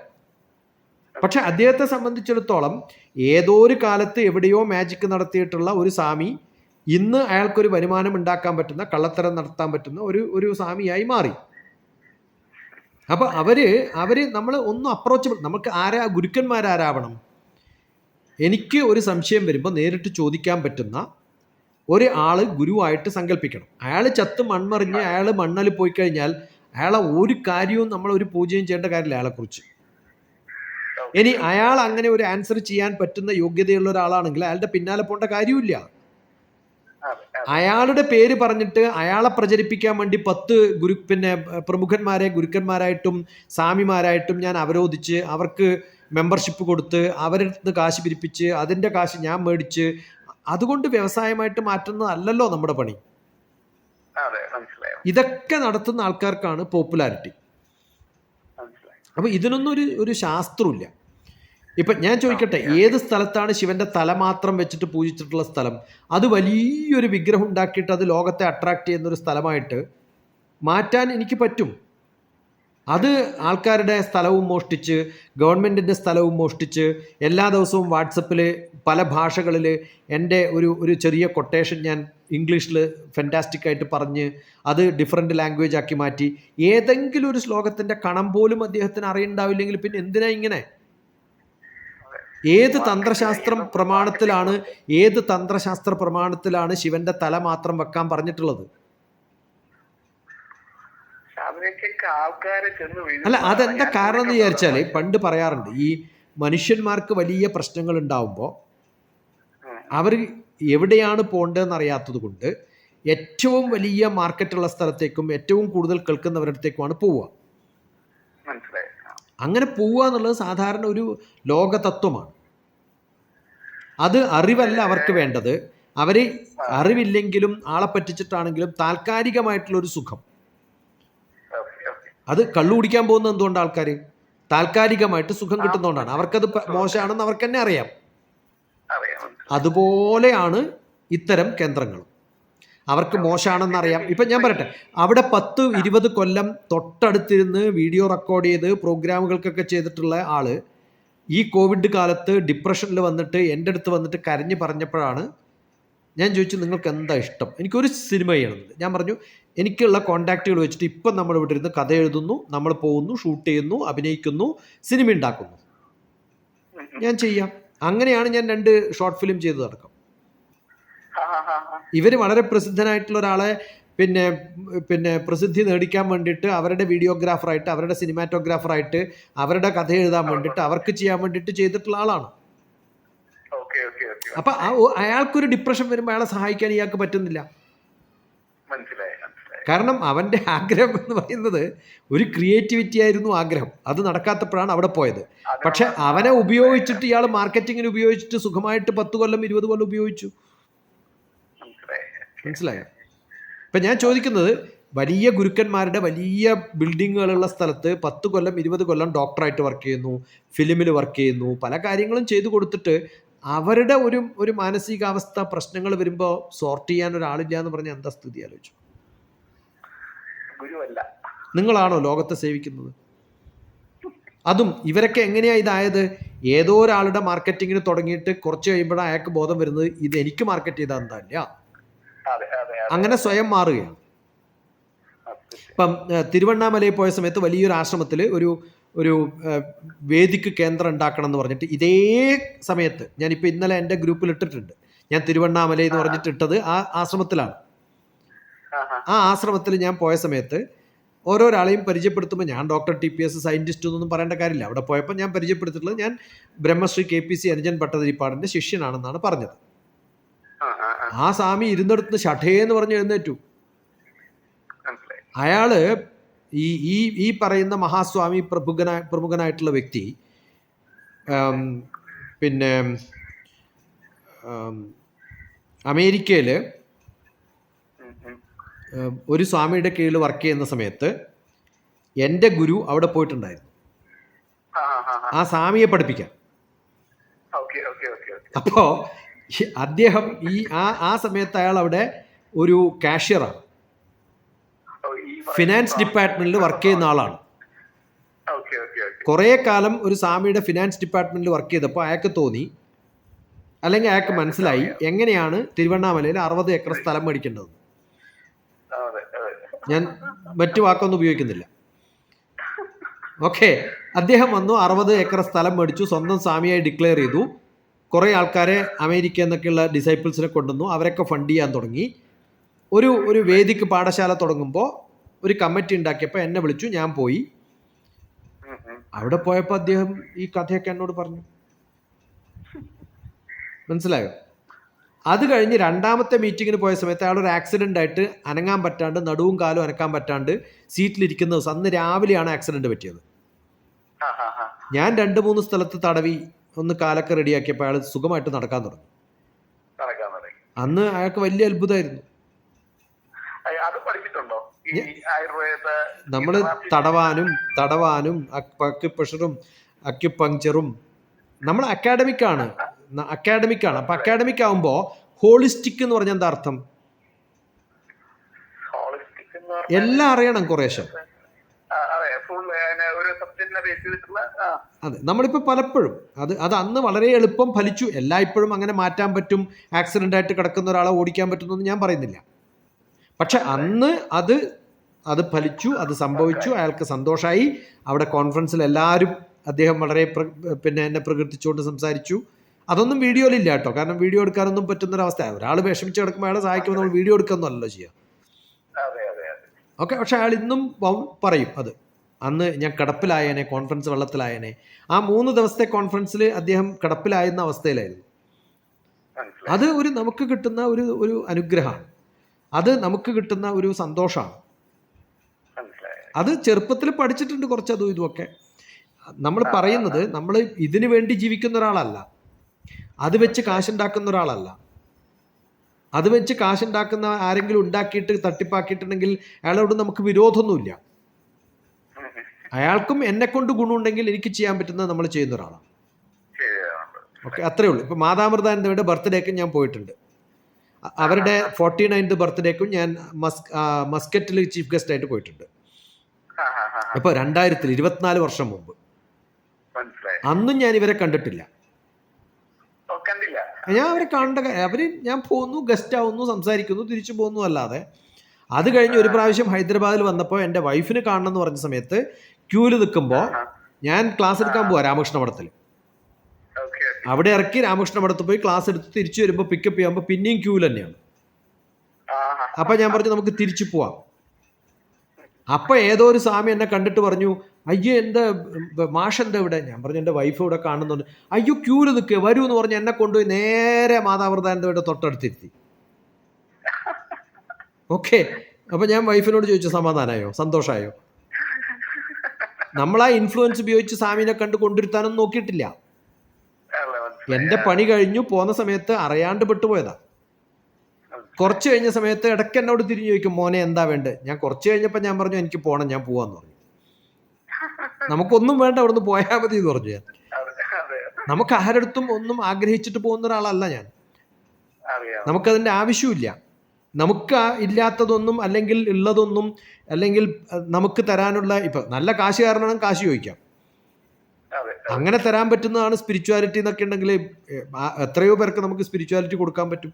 പക്ഷെ അദ്ദേഹത്തെ സംബന്ധിച്ചിടത്തോളം ഏതോ ഒരു കാലത്ത് എവിടെയോ മാജിക് നടത്തിയിട്ടുള്ള ഒരു സ്വാമി ഇന്ന് അയാൾക്കൊരു വരുമാനം ഉണ്ടാക്കാൻ പറ്റുന്ന കള്ളത്തരം നടത്താൻ പറ്റുന്ന ഒരു ഒരു സ്വാമിയായി മാറി. അപ്പൊ അവർ അവർ നമ്മൾ ഒന്നും അപ്രോച്ചബിൾ നമുക്ക് ആരാ ഗുരുക്കന്മാരാരാവണം? എനിക്ക് ഒരു സംശയം വരുമ്പോൾ നേരിട്ട് ചോദിക്കാൻ പറ്റുന്ന ഒരു ആൾ ഗുരുവായിട്ട് സങ്കല്പിക്കണം അയാൾ ചത്ത് മൺമറിഞ്ഞ് അയാൾ മണ്ണൽ പോയി കഴിഞ്ഞാൽ അയാളെ ഒരു കാര്യവും നമ്മൾ ഒരു പൂജയും ചെയ്യേണ്ട കാര്യമില്ല അയാളെ കുറിച്ച്. ഇനി അയാൾ അങ്ങനെ ഒരു ആൻസർ ചെയ്യാൻ പറ്റുന്ന യോഗ്യതയുള്ള ഒരാളാണെങ്കിൽ അയാളുടെ പിന്നാലെ പോകേണ്ട കാര്യമില്ല അയാളുടെ പേര് പറഞ്ഞിട്ട് അയാളെ പ്രചരിപ്പിക്കാൻ വേണ്ടി പത്ത് ഗുരു പിന്നെ പ്രമുഖന്മാരെ ഗുരുക്കന്മാരായിട്ടും സ്വാമിമാരായിട്ടും ഞാൻ അവരോധിച്ച് അവർക്ക് മെമ്പർഷിപ്പ് കൊടുത്ത് അവരുടെ അടുത്ത് കാശ് പിരിപ്പിച്ച് അതിന്റെ കാശ് ഞാൻ മേടിച്ച് അതുകൊണ്ട് വ്യവസായമായിട്ട് മാറ്റുന്നതല്ലല്ലോ നമ്മുടെ പണി. ഇതൊക്കെ നടത്തുന്ന ആൾക്കാർക്കാണ് പോപ്പുലാരിറ്റി അപ്പൊ ഇതിനൊന്നും ഒരു ഒരു ശാസ്ത്രമില്ല ഇപ്പം ഞാൻ ചോദിക്കട്ടെ ഏത് സ്ഥലത്താണ് ശിവന്റെ തല മാത്രം വെച്ചിട്ട് പൂജിച്ചിട്ടുള്ള സ്ഥലം? അത് വലിയൊരു വിഗ്രഹം ഉണ്ടാക്കിയിട്ട് അത് ലോകത്തെ അട്രാക്ട് ചെയ്യുന്ന ഒരു സ്ഥലമായിട്ട് മാറ്റാൻ എനിക്ക് പറ്റും. അത് ആൾക്കാരുടെ സ്ഥലവും മോഷ്ടിച്ച് ഗവൺമെന്റിന്റെ സ്ഥലവും മോഷ്ടിച്ച് എല്ലാ ദിവസവും വാട്സപ്പിൽ പല ഭാഷകളിൽ എന്റെ ഒരു ഒരു ചെറിയ കൊട്ടേഷൻ ഞാൻ ഇംഗ്ലീഷിൽ ഫെന്റാസ്റ്റിക് ആയിട്ട് പറഞ്ഞ് അത് ഡിഫറെന്റ് ലാംഗ്വേജ് ആക്കി മാറ്റി. ഏതെങ്കിലും ഒരു ശ്ലോകത്തിന്റെ കണം പോലും അദ്ദേഹത്തിന് അറിയണ്ടാവില്ലെങ്കിൽ പിന്നെ എന്തിനാ ഇങ്ങനെ? ഏത് തന്ത്രശാസ്ത്രം പ്രമാണത്തിലാണ് ഏത് തന്ത്രശാസ്ത്ര പ്രമാണത്തിലാണ് ശിവന്റെ തല മാത്രം വെക്കാൻ പറഞ്ഞിട്ടുള്ളത്? അല്ല അതെന്താ കാരണം എന്ന് വിചാരിച്ചാൽ പണ്ട് പറയാറുണ്ട് ഈ മനുഷ്യന്മാർക്ക് വലിയ പ്രശ്നങ്ങൾ ഉണ്ടാവുമ്പോൾ അവർ എവിടെയാണ് പോകേണ്ടതെന്ന് അറിയാത്തത് കൊണ്ട് ഏറ്റവും വലിയ മാർക്കറ്റുള്ള സ്ഥലത്തേക്കും ഏറ്റവും കൂടുതൽ കേൾക്കുന്നവരുടെ അടുത്തേക്കുമാണ് പോവുക. അങ്ങനെ പോവുക എന്നുള്ളത് സാധാരണ ഒരു ലോകതത്വമാണ്. അത് അറിവല്ല അവർക്ക് വേണ്ടത്. അവർ അറിവില്ലെങ്കിലും ആളെ പറ്റിച്ചിട്ടാണെങ്കിലും താൽക്കാലികമായിട്ടുള്ള ഒരു സുഖം. അത് കള്ളു കുടിക്കാൻ പോകുന്ന എന്തുകൊണ്ട് ആൾക്കാർ താൽക്കാലികമായിട്ട് സുഖം കിട്ടുന്നതുകൊണ്ടാണ്. അവർക്കത് മോശമാണെന്ന് അവർക്ക് തന്നെ അറിയാം. അതുപോലെയാണ് ഇത്തരം കേന്ദ്രങ്ങളും. അവർക്ക് മോശമാണെന്ന് അറിയാം ഇപ്പം ഞാൻ പറയട്ടെ. അവിടെ പത്ത് ഇരുപത് കൊല്ലം തൊട്ടടുത്തിരുന്ന് വീഡിയോ റെക്കോർഡ് ചെയ്ത് പ്രോഗ്രാമുകൾക്കൊക്കെ ചെയ്തിട്ടുള്ള ആൾ ഈ കോവിഡ് കാലത്ത് ഡിപ്രഷനിൽ വന്നിട്ട് എന്റെ അടുത്ത് വന്നിട്ട് കരഞ്ഞ് പറഞ്ഞപ്പോഴാണ് ഞാൻ ചോദിച്ചു നിങ്ങൾക്ക് എന്താ ഇഷ്ടം എനിക്കൊരു സിനിമ ചെയ്യണമെന്ന് ഞാൻ പറഞ്ഞു എനിക്കുള്ള കോണ്ടാക്റ്റുകൾ വെച്ചിട്ട് ഇപ്പം നമ്മൾ ഇവിടെ ഇരുന്ന് കഥ എഴുതുന്നു നമ്മൾ പോകുന്നു ഷൂട്ട് ചെയ്യുന്നു അഭിനയിക്കുന്നു സിനിമ ഉണ്ടാക്കുന്നു. ഞാൻ ചെയ്യാം അങ്ങനെയാണ് ഞാൻ രണ്ട് ഷോർട്ട് ഫിലിം ചെയ്തതടക്കം. ഇവർ വളരെ പ്രസിദ്ധനായിട്ടുള്ള ഒരാളെ പിന്നെ പിന്നെ പ്രസിദ്ധി നേടിക്കാൻ വേണ്ടിയിട്ട് അവരുടെ വീഡിയോഗ്രാഫറായിട്ട് അവരുടെ സിനിമാറ്റോഗ്രാഫറായിട്ട് അവരുടെ കഥ എഴുതാൻ വേണ്ടിയിട്ട് അവർക്ക് ചെയ്യാൻ വേണ്ടിയിട്ട് ചെയ്തിട്ടുള്ള ആളാണ്. അപ്പൊ അയാൾക്കൊരു ഡിപ്രഷൻ വരുമ്പോൾ അയാളെ സഹായിക്കാൻ ഇയാൾക്ക് പറ്റുന്നില്ല. കാരണം അവന്റെ ആഗ്രഹം എന്ന് പറയുന്നത് ഒരു ക്രിയേറ്റിവിറ്റി ആയിരുന്നു ആഗ്രഹം. അത് നടക്കാത്തപ്പോഴാണ് അവിടെ പോയത്. പക്ഷെ അവനെ ഉപയോഗിച്ചിട്ട് ഇയാൾ മാർക്കറ്റിങ്ങിന് ഉപയോഗിച്ചിട്ട് സുഖമായിട്ട് പത്ത് കൊല്ലം ഇരുപത് കൊല്ലം ഉപയോഗിച്ചു. മനസ്സിലായോ? ഇപ്പം ഞാൻ ചോദിക്കുന്നത് വലിയ ഗുരുക്കന്മാരുടെ വലിയ ബിൽഡിങ്ങുകളുള്ള സ്ഥലത്ത് പത്ത് കൊല്ലം ഇരുപത് കൊല്ലം ഡോക്ടറായിട്ട് വർക്ക് ചെയ്യുന്നു ഫിലിമിൽ വർക്ക് ചെയ്യുന്നു പല കാര്യങ്ങളും ചെയ്തു കൊടുത്തിട്ട് അവരുടെ ഒരു ഒരു മാനസികാവസ്ഥ പ്രശ്നങ്ങൾ വരുമ്പോൾ സോർട്ട് ചെയ്യാൻ ഒരാളില്ല എന്ന് പറഞ്ഞ എന്താ സ്ഥിതി? ആലോചിച്ചു. നിങ്ങളാണോ ലോകത്തെ സേവിക്കുന്നത്? അതും ഇവരൊക്കെ എങ്ങനെയാ ഇതായത്? ഏതോ ഒരാളുടെ മാർക്കറ്റിങ്ങിന് തുടങ്ങിയിട്ട് കുറച്ച് കഴിയുമ്പോഴാണ് അയാൾക്ക് ബോധം വരുന്നത്. ഇത് എനിക്ക് മാർക്കറ്റ് ചെയ്താൽ എന്താ ഇല്ല അതെ അതെ അതെ അങ്ങനെ സ്വയം മാറുകയാണ്. ഇപ്പം തിരുവണ്ണാമലയിൽ പോയ സമയത്ത് വലിയൊരു ആശ്രമത്തിൽ ഒരു ഒരു വേദിക്ക് കേന്ദ്രം ഉണ്ടാക്കണം എന്ന് പറഞ്ഞിട്ട് ഇതേ സമയത്ത് ഞാനിപ്പോൾ ഇന്നലെ എന്റെ ഗ്രൂപ്പിൽ ഇട്ടിട്ടുണ്ട്. ഞാൻ തിരുവണ്ണാമല എന്ന് പറഞ്ഞിട്ട് ഇട്ടത് ആ ആശ്രമത്തിലാണ്. ആ ആശ്രമത്തിൽ ഞാൻ പോയ സമയത്ത് ഓരോരാളെയും പരിചയപ്പെടുത്തുമ്പോൾ ഞാൻ doctor T P S scientist എന്നൊന്നും പറയേണ്ട കാര്യമില്ല. അവിടെ പോയപ്പോൾ ഞാൻ പരിചയപ്പെടുത്തിയിട്ടുള്ളത് ഞാൻ ബ്രഹ്മശ്രീ കെ പി സി അനുജൻ ഭട്ടതിരിപ്പാടിന്റെ ശിഷ്യനാണെന്നാണ് പറഞ്ഞത്. ആ, സ്വാമി ഇരുന്നിടത്ത് ഷഠേ എന്ന് പറഞ്ഞ് എഴുന്നേറ്റു. അയാൾ ഈ ഈ ഈ പറയുന്ന മഹാസ്വാമി പ്രമുഖനായ പ്രമുഖനായിട്ടുള്ള വ്യക്തി പിന്നെ അമേരിക്കയിൽ. ഒരു സ്വാമിയുടെ കീഴിൽ വർക്ക് ചെയ്യുന്ന സമയത്ത് എന്റെ ഗുരു അവിടെ പോയിട്ടുണ്ടായിരുന്നു. ആ, സ്വാമിയെ പഠിപ്പിക്കാൻ. ഓക്കെ അദ്ദേഹം ഈ ആ ആ സമയത്ത് അയാൾ അവിടെ ഒരു കാഷ്യറാണ് ഫിനാൻസ് ഡിപ്പാർട്ട്മെന്റിൽ വർക്ക് ചെയ്യുന്ന ആളാണ്. കുറെ കാലം ഒരു സ്വാമിയുടെ ഫിനാൻസ് ഡിപ്പാർട്ട്മെന്റിൽ വർക്ക് ചെയ്തപ്പോൾ അയാൾക്ക് തോന്നി അല്ലെങ്കിൽ അയാൾക്ക് മനസ്സിലായി എങ്ങനെയാണ് തിരുവണ്ണാമലയിൽ അറുപത് ഏക്കർ സ്ഥലം മേടിക്കേണ്ടത്. ഞാൻ മറ്റു വാക്കൊന്നും ഉപയോഗിക്കുന്നില്ല. ഓക്കെ അദ്ദേഹം വന്നു അറുപത് ഏക്കർ സ്ഥലം മേടിച്ചു സ്വന്തം സ്വാമിയായി ഡിക്ലെയർ ചെയ്തു. കുറേ ആൾക്കാരെ അമേരിക്ക എന്നൊക്കെയുള്ള ഡിസൈപ്പിൾസിനെ കൊണ്ടുവന്നു. അവരൊക്കെ ഫണ്ട് ചെയ്യാൻ തുടങ്ങി. ഒരു ഒരു വേദിക്ക് പാഠശാല തുടങ്ങുമ്പോൾ ഒരു കമ്മിറ്റി ഉണ്ടാക്കിയപ്പോൾ എന്നെ വിളിച്ചു ഞാൻ പോയി. അവിടെ പോയപ്പോൾ അദ്ദേഹം ഈ കഥയൊക്കെ എന്നോട് പറഞ്ഞു. മനസ്സിലായോ? അത് കഴിഞ്ഞ് രണ്ടാമത്തെ മീറ്റിങ്ങിന് പോയ സമയത്ത് അയാൾ ഒരു ആക്സിഡന്റ് ആയിട്ട് അനങ്ങാൻ പറ്റാണ്ട് നടുവും കാലും അനക്കാൻ പറ്റാണ്ട് സീറ്റിലിരിക്കുന്ന ദിവസം അന്ന് രാവിലെയാണ് ആക്സിഡന്റ് പറ്റിയത്. ഞാൻ രണ്ട് മൂന്ന് സ്ഥലത്ത് തടവി. ഒന്ന് കാലൊക്കെ റെഡിയാക്കിയപ്പോൾ അയാൾ സുഖമായിട്ട് നടക്കാൻ തുടങ്ങി. അന്ന് അയാൾക്ക് വലിയ അത്ഭുതമായിരുന്നു നമ്മൾ? തടവാനും തടവാനും അക്യുപ്രഷറും അക്യുപങ്ചറും നമ്മൾ അക്കാഡമിക് ആണ്. അക്കാഡമിക് ആണ്. അപ്പൊ അക്കാഡമിക് ആവുമ്പോൾ ഹോളിസ്റ്റിക് എന്ന് പറഞ്ഞാൽ എന്താ അർത്ഥം? എല്ലാം അറിയണം കുറേശ്ശെ ആ, അതെ ഫുൾ ഒരു സബ്ജക്റ്റിനെ ബേസ് ചെയ്തിട്ടുള്ള ആ, അതെ. നമ്മളിപ്പോൾ പലപ്പോഴും അത് അത് അന്ന് വളരെ എളുപ്പം ഫലിച്ചു. എല്ലായ്പ്പോഴും അങ്ങനെ മാറ്റാൻ പറ്റും. ആക്സിഡന്റ് ആയിട്ട് കിടക്കുന്ന ഒരാളെ ഓടിക്കാൻ പറ്റുമെന്ന് ഞാൻ പറയുന്നില്ല. പക്ഷെ അന്ന് അത് അത് ഫലിച്ചു അത് സംഭവിച്ചു. അയാൾക്ക് സന്തോഷമായി അവിടെ കോൺഫറൻസിൽ എല്ലാവരും അദ്ദേഹം വളരെ പിന്നെ എന്നെ പ്രകീർത്തിച്ചുകൊണ്ട് സംസാരിച്ചു. അതൊന്നും വീഡിയോയിലില്ല കേട്ടോ. കാരണം വീഡിയോ എടുക്കാനൊന്നും പറ്റുന്നൊരവസ്ഥ ഒരാൾ വിഷമിച്ച് കിടക്കുമ്പോൾ അയാളെ സഹായിക്കുമ്പോൾ നമ്മൾ വീഡിയോ ചെയ്യുക അതെ അതെ ഓക്കെ. പക്ഷെ അയാൾ ഇന്നും പറയും അത്. അന്ന് ഞാൻ കിടപ്പിലായേനെ കോൺഫറൻസ് വെള്ളത്തിലായേനെ. ആ മൂന്ന് ദിവസത്തെ കോൺഫറൻസിൽ അദ്ദേഹം കിടപ്പിലായിരുന്ന അവസ്ഥയിലായിരുന്നു. അത് ഒരു നമുക്ക് കിട്ടുന്ന ഒരു ഒരു അനുഗ്രഹമാണ്. അത് നമുക്ക് കിട്ടുന്ന ഒരു സന്തോഷമാണ്. അത് ചെറുപ്പത്തിൽ പഠിച്ചിട്ടുണ്ട് കുറച്ച് അതും ഇതുമൊക്കെ. നമ്മൾ പറയുന്നത് നമ്മൾ ഇതിനു വേണ്ടി ജീവിക്കുന്ന ഒരാളല്ല. അത് വെച്ച് കാശുണ്ടാക്കുന്ന ഒരാളല്ല. അത് വെച്ച് കാശുണ്ടാക്കുന്ന ആരെങ്കിലും ഉണ്ടാക്കിയിട്ട് തട്ടിപ്പാക്കിയിട്ടുണ്ടെങ്കിൽ അയാളോട് നമുക്ക് വിരോധമൊന്നുമില്ല. അയാൾക്കും എന്നെ കൊണ്ട് ഗുണമുണ്ടെങ്കിൽ എനിക്ക് ചെയ്യാൻ പറ്റുന്നത് നമ്മൾ ചെയ്യുന്ന ഒരാളാണ് ഓക്കെ അത്രേ ഉള്ളൂ. ഇപ്പം മാതാമൃതാനന്ദയുടെ ബർത്ത്ഡേക്ക് ഞാൻ പോയിട്ടുണ്ട്. അവരുടെ ഫോർട്ടി നയൻത് ബർത്ത്ഡേക്കും ഞാൻ മസ്കറ്റിൽ ചീഫ് ഗസ്റ്റ് ആയിട്ട് പോയിട്ടുണ്ട് അപ്പോൾ. രണ്ടായിരത്തിൽ ഇരുപത്തിനാല് വർഷം മുമ്പ്. അന്നും ഞാൻ ഇവരെ കണ്ടിട്ടില്ല. ഞാൻ അവരെ കണ്ട അവർ ഞാൻ പോകുന്നു ഗസ്റ്റ് ആവുന്നു സംസാരിക്കുന്നു തിരിച്ചു പോകുന്നു അല്ലാതെ. അത് കഴിഞ്ഞ് ഒരു പ്രാവശ്യം ഹൈദരാബാദിൽ വന്നപ്പോൾ എന്റെ വൈഫിന് കാണണം എന്ന് പറഞ്ഞ സമയത്ത് ക്യൂവിൽ നിൽക്കുമ്പോൾ ഞാൻ ക്ലാസ് എടുക്കാൻ പോവാ രാമകൃഷ്ണ മഠത്തിൽ അവിടെ ഇറക്കി രാമകൃഷ്ണ മഠത്തിൽ പോയി ക്ലാസ് എടുത്ത് തിരിച്ചു വരുമ്പോൾ പിക്കപ്പ് ചെയ്യുമ്പോൾ പിന്നെയും ക്യൂവിൽ തന്നെയാണ്. അപ്പൊ ഞാൻ പറഞ്ഞു നമുക്ക് തിരിച്ചു പോവാം. അപ്പൊ ഏതോ ഒരു സ്വാമി എന്നെ കണ്ടിട്ട് പറഞ്ഞു അയ്യോ എന്താ മാഷ് എന്താ ഇവിടെ? ഞാൻ പറഞ്ഞു എന്റെ വൈഫ് ഇവിടെ കാണുന്നുണ്ട്. അയ്യോ ക്യൂൽ നിൽക്കുക വരൂ എന്ന് പറഞ്ഞ് എന്നെ കൊണ്ടുപോയി നേരെ മാതാവൃതാനന്ദയുടെ തൊട്ടടുത്തിരുത്തി. ഓക്കെ അപ്പൊ ഞാൻ വൈഫിനോട് ചോദിച്ചു സമാധാനമായോ സന്തോഷമായോ നമ്മൾ ആ ഇൻഫ്ലുവൻസ് ഉപയോഗിച്ച് സ്വാമിനെ കണ്ട് കൊണ്ടുവരുത്താനൊന്നും നോക്കിയിട്ടില്ല. എന്റെ പണി കഴിഞ്ഞു പോന്ന സമയത്ത് അറിയാണ്ട് പെട്ടുപോയതാ. കുറച്ച് കഴിഞ്ഞ സമയത്ത് ഇടയ്ക്ക് എന്നോട് തിരിഞ്ഞു ചോദിക്കും മോനെ എന്താ വേണ്ടത് ഞാൻ കുറച്ച് കഴിഞ്ഞപ്പോൾ ഞാൻ പറഞ്ഞു എനിക്ക് പോകണം ഞാൻ പോവാന്ന് പറഞ്ഞു. നമുക്കൊന്നും വേണ്ട അവിടുന്ന് പോയാൽ മതി എന്ന് പറഞ്ഞു ഞാൻ. നമുക്ക് ആരടുത്തും ഒന്നും ആഗ്രഹിച്ചിട്ട് പോകുന്ന ഒരാളല്ല ഞാൻ. നമുക്കതിന്റെ ആവശ്യമില്ല നമുക്ക് ഇല്ലാത്തതൊന്നും അല്ലെങ്കിൽ ഉള്ളതൊന്നും അല്ലെങ്കിൽ നമുക്ക് തരാനുള്ള ഇപ്പം നല്ല കാശ് കാരണം കാശ് ചോദിക്കാം. അങ്ങനെ തരാൻ പറ്റുന്നതാണ് സ്പിരിച്വാലിറ്റി എന്നൊക്കെ ഉണ്ടെങ്കിൽ എത്രയോ പേർക്ക് നമുക്ക് സ്പിരിച്വാലിറ്റി കൊടുക്കാൻ പറ്റും.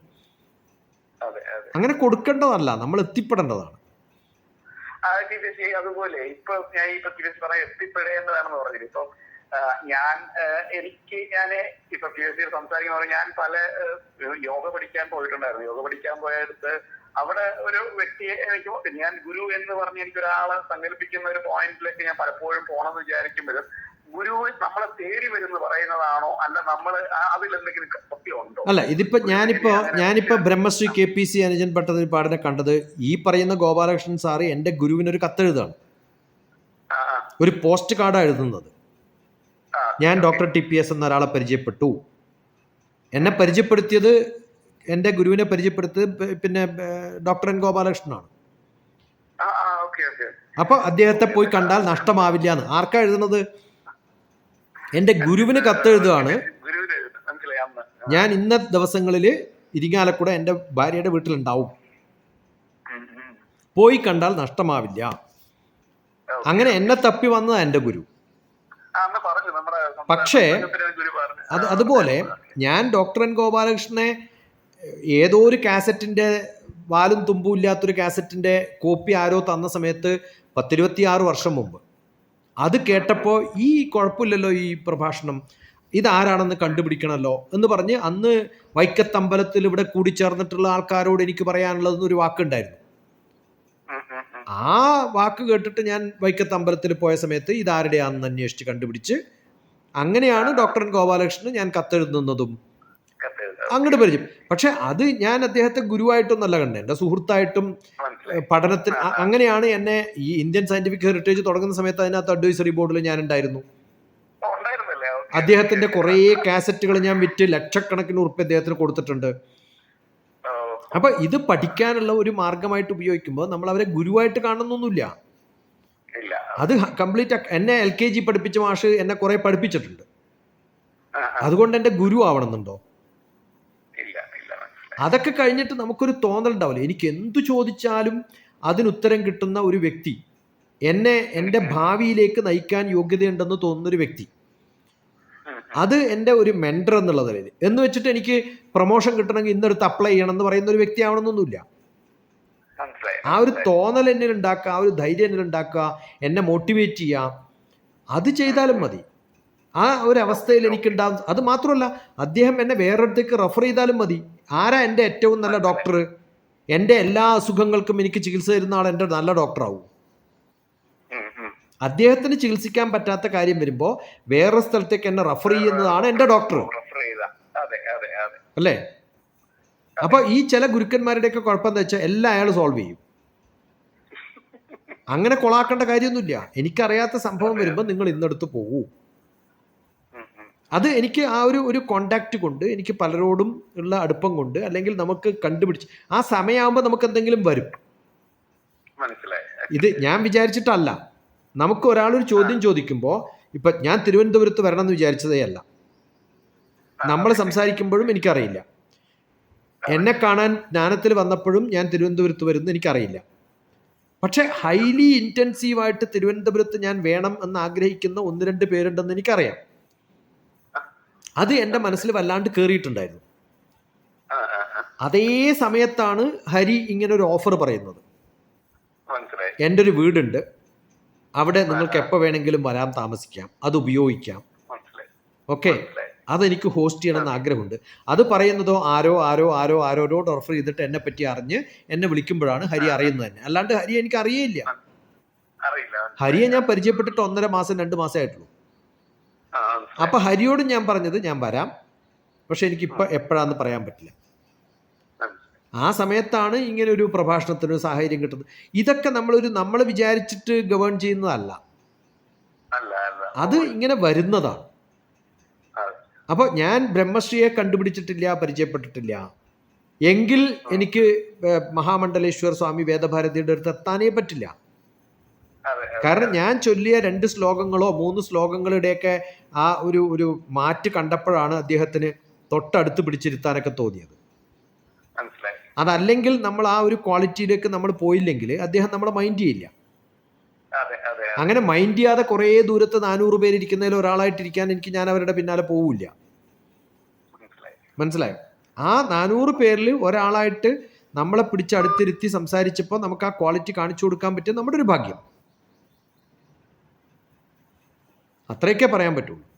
അങ്ങനെ കൊടുക്കേണ്ടതല്ല നമ്മൾ എത്തിപ്പെടേണ്ടതാണ്. അതുപോലെ ഇപ്പൊ ഞാൻ ഇപ്പൊ തിരിച്ചു പറയാൻ എത്തിപ്പെടേണ്ടതാണെന്ന് പറഞ്ഞില്ല? ഇപ്പൊ ഞാൻ എനിക്ക് ഞാൻ ഇപ്പൊ പി എസ് സി സംസാരിക്കുന്ന ഞാൻ പല യോഗ പഠിക്കാൻ പോയിട്ടുണ്ടായിരുന്നു. യോഗ പഠിക്കാൻ പോയടുത്ത് അവിടെ ഒരു വ്യക്തിയെ എനിക്ക് ഞാൻ ഗുരു എന്ന് പറഞ്ഞ് എനിക്ക് ഒരാളെ സങ്കല്പിക്കുന്ന ഒരു പോയിന്റിലേക്ക് ഞാൻ പലപ്പോഴും പോണെന്ന് വിചാരിക്കുമ്പോഴും ഗുരു നമ്മളെ തേടി വരുമെന്ന് പറയുന്നതാണോ? അല്ല നമ്മൾ അതിൽ എന്തെങ്കിലും ഉണ്ടോ അല്ല ഇതിപ്പോ ഞാനിപ്പോ ഞാനിപ്പോ ബ്രഹ്മശ്രീ കെ പി സി അനുജൻ ഭട്ടതിരിപ്പാടിനെ കണ്ടത് ഈ പറയുന്ന ഗോപാലകൃഷ്ണൻ സാറ് എന്റെ ഗുരുവിനൊരു കത്തെഴുതാണ്. ഒരു പോസ്റ്റ് കാർഡാണ് എഴുതുന്നത്. ഞാൻ ഡോക്ടർ ടി പി എസ് എന്ന ഒരാളെ പരിചയപ്പെട്ടു. എന്നെ പരിചയപ്പെടുത്തിയത് എന്റെ ഗുരുവിനെ പരിചയപ്പെടുത്തിയത് പിന്നെ ഡോക്ടർ എൻ ഗോപാലകൃഷ്ണനാണ്. അപ്പോൾ അദ്ദേഹത്തെ പോയി കണ്ടാൽ നഷ്ടമാവില്ല എന്ന് ആർക്കാ എഴുതുന്നത്? എന്റെ ഗുരുവിന് കത്തെഴുതുകയാണ്. ഞാൻ ഇന്ന ദിവസങ്ങളിൽ ഇരിങ്ങാലക്കുട എന്റെ ഭാര്യയുടെ വീട്ടിലുണ്ടാവും. പോയി കണ്ടാൽ നഷ്ടമാവില്ല. അങ്ങനെ എന്നെ തപ്പി വന്നതാണ് എന്റെ ഗുരു ആ, അന്ന് പറഞ്ഞു നമ്മുടെ സംസ്ഥാന പക്ഷേ. അത് അതുപോലെ ഞാൻ ഡോക്ടർ എൻ ഗോപാലകൃഷ്ണനെ ഏതോ ഒരു കാസറ്റിന്റെ വാലും തുമ്പും ഇല്ലാത്തൊരു കാസറ്റിന്റെ കോപ്പി ആരോ തന്ന സമയത്ത് പത്തിരുപത്തിയാറ് വർഷം മുമ്പ് അത് കേട്ടപ്പോൾ ഈ കുഴപ്പമില്ലല്ലോ ഈ പ്രഭാഷണം ഇതാരാണെന്ന് കണ്ടുപിടിക്കണമല്ലോ എന്ന് പറഞ്ഞ് അന്ന് വൈക്കത്തമ്പലത്തിൽ ഇവിടെ കൂടിച്ചേർന്നിട്ടുള്ള ആൾക്കാരോട് എനിക്ക് പറയാനുള്ളത് ഒരു വാക്കുണ്ടായിരുന്നു. ആ വാക്ക് കേട്ടിട്ട് ഞാൻ വൈക്കത്തമ്പലത്തിൽ പോയ സമയത്ത് ഇതാരുടെയാണെന്ന് അന്വേഷിച്ച് കണ്ടുപിടിച്ച് അങ്ങനെയാണ് ഡോക്ടർ ഗോപാലകൃഷ്ണന് ഞാൻ കത്തെഴുതുന്നതും. കത്തെഴുതാം. അങ്ങോട്ട് പരിചയം. പക്ഷെ അത് ഞാൻ അദ്ദേഹത്തെ ഗുരുവായിട്ടൊന്നല്ല കണ്ടത്. എന്റെ സുഹൃത്തായിട്ടും പഠനത്തിൽ പഠനത്തിന് അങ്ങനെയാണ് എന്നെ ഈ ഇന്ത്യൻ സയന്റിഫിക് ഹെറിറ്റേജ് തുടങ്ങുന്ന സമയത്ത് അതിനകത്ത് അഡ്വൈസറി ബോർഡിൽ ഞാൻ ഉണ്ടായിരുന്നു? അദ്ദേഹത്തിന്റെ. കുറേ കാസറ്റുകൾ ഞാൻ വിറ്റ് ലക്ഷക്കണക്കിന് ഉറുപ്പ് അദ്ദേഹത്തിന് കൊടുത്തിട്ടുണ്ട്. അപ്പൊ ഇത് പഠിക്കാനുള്ള ഒരു മാർഗമായിട്ട് ഉപയോഗിക്കുമ്പോൾ നമ്മൾ അവരെ ഗുരുവായിട്ട് കാണുന്നൊന്നുമില്ല. അത് കംപ്ലീറ്റ് എന്നെ എൽ കെ ജി പഠിപ്പിച്ച മാഷ് എന്നെ കുറെ പഠിപ്പിച്ചിട്ടുണ്ട്. അതുകൊണ്ട് എന്റെ ഗുരു ആവണമെന്നുണ്ടോ. അതൊക്കെ കഴിഞ്ഞിട്ട് നമുക്കൊരു തോന്നൽ ഉണ്ടാവില്ല എനിക്ക് എന്തു ചോദിച്ചാലും അതിനുത്തരം കിട്ടുന്ന ഒരു വ്യക്തി എന്നെ എന്റെ ഭാവിയിലേക്ക് നയിക്കാൻ യോഗ്യതയുണ്ടെന്ന് തോന്നുന്ന ഒരു വ്യക്തി. അത് എന്റെ ഒരു മെൻഡർ എന്നുള്ള നിലയിൽ എന്ന് വെച്ചിട്ട് എനിക്ക് പ്രൊമോഷൻ കിട്ടണമെങ്കിൽ ഇന്നെടുത്ത് അപ്ലൈ ചെയ്യണം എന്ന് പറയുന്ന ഒരു വ്യക്തി ആവണമെന്നൊന്നുമില്ല. ആ ഒരു തോന്നൽ എന്നിൽ ഉണ്ടാക്കുക ആ ഒരു ധൈര്യം എന്നിൽ ഉണ്ടാക്കുക എന്നെ മോട്ടിവേറ്റ് ചെയ്യുക അത് ചെയ്താലും മതി. ആ ഒരു അവസ്ഥയിൽ എനിക്കുണ്ടാകും അത് മാത്രമല്ല അദ്ദേഹം എന്നെ വേറൊരിടത്തേക്ക് റെഫർ ചെയ്താലും മതി. ആരാ എന്റെ ഏറ്റവും നല്ല ഡോക്ടർ എന്റെ എല്ലാ അസുഖങ്ങൾക്കും എനിക്ക് ചികിത്സ തരുന്ന ആൾ എന്റെ നല്ല ഡോക്ടറാവും. അദ്ദേഹത്തിന് ചികിത്സിക്കാൻ പറ്റാത്ത കാര്യം വരുമ്പോൾ വേറെ സ്ഥലത്തേക്ക് എന്നെ റെഫർ ചെയ്യുന്നതാണ് എന്റെ ഡോക്ടർ അല്ലേ? അപ്പൊ ഈ ചില ഗുരുക്കന്മാരുടെയൊക്കെ കുഴപ്പം എന്താ വെച്ചാൽ എല്ലാം അയാൾ സോൾവ് ചെയ്യും. അങ്ങനെ കൊളാക്കേണ്ട കാര്യമൊന്നുമില്ല. എനിക്കറിയാത്ത സംഭവം വരുമ്പോൾ നിങ്ങൾ ഇന്നെടുത്ത് പോകൂ. അത് എനിക്ക് ആ ഒരു ഒരു കോണ്ടാക്ട് കൊണ്ട് എനിക്ക് പലരോടും ഉള്ള അടുപ്പം കൊണ്ട് അല്ലെങ്കിൽ നമുക്ക് കണ്ടുപിടിച്ച് ആ സമയമാകുമ്പോൾ നമുക്ക് എന്തെങ്കിലും വരും. ഇത് ഞാൻ വിചാരിച്ചിട്ടല്ല. നമുക്ക് ഒരാളൊരു ചോദ്യം ചോദിക്കുമ്പോൾ ഇപ്പൊ ഞാൻ തിരുവനന്തപുരത്ത് വരണം എന്ന് വിചാരിച്ചതേ അല്ല. നമ്മൾ സംസാരിക്കുമ്പോഴും എനിക്കറിയില്ല. എന്നെ കാണാൻ ജ്ഞാനത്തിൽ വന്നപ്പോഴും ഞാൻ തിരുവനന്തപുരത്ത് വരുന്ന എനിക്കറിയില്ല. പക്ഷെ ഹൈലി ഇന്റൻസീവായിട്ട് തിരുവനന്തപുരത്ത് ഞാൻ വേണം എന്ന് ആഗ്രഹിക്കുന്ന ഒന്ന് രണ്ട് പേരുണ്ടെന്ന് എനിക്കറിയാം. അത് എന്റെ മനസ്സിൽ വല്ലാണ്ട് കയറിയിട്ടുണ്ടായിരുന്നു. അതേ സമയത്താണ് ഹരി ഇങ്ങനെ ഒരു ഓഫർ പറയുന്നത്. എന്റെ ഒരു വീടുണ്ട്. അവിടെ നിങ്ങൾക്ക് എപ്പോൾ വേണമെങ്കിലും വരാൻ താമസിക്കാം അത് ഉപയോഗിക്കാം. ഓക്കെ അതെനിക്ക് ഹോസ്റ്റ് ചെയ്യണമെന്ന് ആഗ്രഹമുണ്ട്. അത് പറയുന്നതോ ആരോ ആരോ ആരോ ആരോരോട് റെഫർ ചെയ്തിട്ട് എന്നെ പറ്റി അറിഞ്ഞ് എന്നെ വിളിക്കുമ്പോഴാണ് ഹരി അറിയുന്നത് തന്നെ. അല്ലാണ്ട് ഹരി എനിക്ക് അറിയേയില്ല. അറിയില്ല. ഹരിയെ ഞാൻ പരിചയപ്പെട്ടിട്ട് ഒന്നര മാസം രണ്ട് മാസമേ ആയിട്ടുള്ളൂ. അപ്പൊ ഹരിയോട് ഞാൻ പറഞ്ഞത് ഞാൻ വരാം. പക്ഷെ എനിക്ക് ഇപ്പൊ എപ്പോഴാന്ന് പറയാൻ പറ്റില്ല. ആ. സമയത്താണ് ഇങ്ങനെ ഒരു പ്രഭാഷണത്തിന് സാഹചര്യം കിട്ടുന്നത്. ഇതൊക്കെ നമ്മളൊരു നമ്മൾ വിചാരിച്ചിട്ട് ഗവേൺ ചെയ്യുന്നതല്ല. അത് ഇങ്ങനെ വരുന്നതാണ്. അപ്പോൾ ഞാൻ ബ്രഹ്മശ്രീയെ കണ്ടുപിടിച്ചിട്ടില്ല പരിചയപ്പെട്ടിട്ടില്ല. എങ്കിൽ എനിക്ക് മഹാമണ്ഡലേശ്വർ സ്വാമി വേദഭാരതിയുടെ അടുത്ത് എത്താനേ പറ്റില്ല. കാരണം ഞാൻ ചൊല്ലിയ രണ്ട് ശ്ലോകങ്ങളോ മൂന്ന് ശ്ലോകങ്ങളുടെയൊക്കെ ആ ഒരു ഒരു മാറ്റ് കണ്ടപ്പോഴാണ് അദ്ദേഹത്തിന് തൊട്ടടുത്ത് പിടിച്ചിരുത്താനൊക്കെ തോന്നിയത്. അതല്ലെങ്കിൽ നമ്മൾ ആ ഒരു ക്വാളിറ്റിയിലേക്ക് നമ്മൾ പോയില്ലെങ്കിൽ അദ്ദേഹം നമ്മളെ മൈൻഡ് ചെയ്യില്ല. അങ്ങനെ മൈൻഡ് ചെയ്യാതെ കുറേ ദൂരത്ത് നാനൂറ് പേരിരിക്കുന്നതിൽ ഒരാളായിട്ടിരിക്കാൻ എനിക്ക് ഞാൻ അവരുടെ പിന്നാലെ പോവില്ല. മനസ്സിലായി? ആ നാനൂറ് പേരിൽ ഒരാളായിട്ട് നമ്മളെ പിടിച്ച് അടുത്തിരുത്തി സംസാരിച്ചപ്പോൾ നമുക്ക് ആ ക്വാളിറ്റി കാണിച്ചു കൊടുക്കാൻ പറ്റിയ നമ്മുടെ ഒരു ഭാഗ്യം. അത്രയൊക്കെ പറയാൻ പറ്റുള്ളൂ.